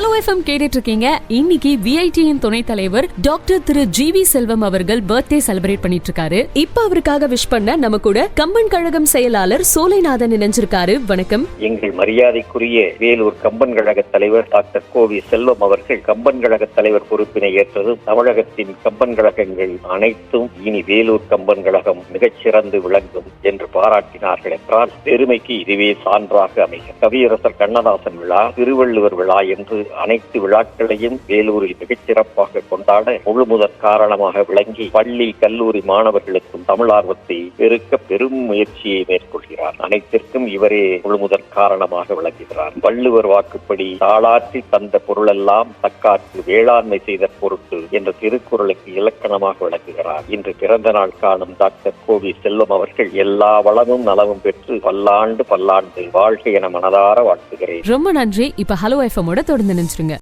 Hello FM கேட்டுட்டு இருக்கீங்க இன்னைக்கு விஐடியின் துணைத் தலைவர் doctor Thiru G V Selvam அவர்கள் பர்த்டே செலிப்ரேட் பண்ணிட்டு இருக்காரு இப்ப அவருக்காக விஷ் பண்ண நம்ம கூட கம்பன் கழகம் செயலாளர் சோலைநாதன் இணைஞ்சிருக்காரு. வணக்கம். எங்கள் மரியாதைக்குரிய வேலூர் கம்பன் கழக தலைவர் டாக்டர் கோவி செல்வம் அவர்கள் கம்பன் கழக தலைவர் பொறுப்பினை ஏற்றதும் தமிழகத்தின் கம்பன் கழகங்கள் அனைத்தும் இனி வேலூர் கம்பன் கழகம் மிகச்சிறந்து விளங்கும் என்று பாராட்டினார்கள் என்றால் பெருமைக்கு இதுவே சான்றாக அமையும். கவியரசர் கண்ணதாசன் விழா திருவள்ளுவர் விழா என்று அனைத்து விழாக்களையும் வேலூரில் மிகச்சிறப்பாக கொண்டாட முழு முதற் காரணமாக விளங்கி பள்ளி கல்லூரி மாணவர்களுக்கும் தமிழ் ஆர்வத்தை பெருக்க பெரும் முயற்சியை மேற்கொள்கிறார். அனைத்திற்கும் இவரே முழு முதற் காரணமாக விளங்குகிறார். வள்ளுவர் வாக்குப்படி தாளாற்றி தந்த பொருளெல்லாம் தக்காற்று வேளாண்மை செய்த பொருட்டு என்ற திருக்குறளுக்கு இலக்கணமாக விளங்குகிறார். இன்று பிறந்த நாள் காணும் டாக்டர் கோவி செல்வம் அவர்கள் எல்லா வளமும் நலவும் பெற்று பல்லாண்டு பல்லாண்டு வாழ்க்கை என மனதார வாழ்த்துகிறேன். ரொம்ப நன்றி. இப்ப ஹலோ எஃப்எம்மோட தொடர்ந்து நினைச்சிருங்க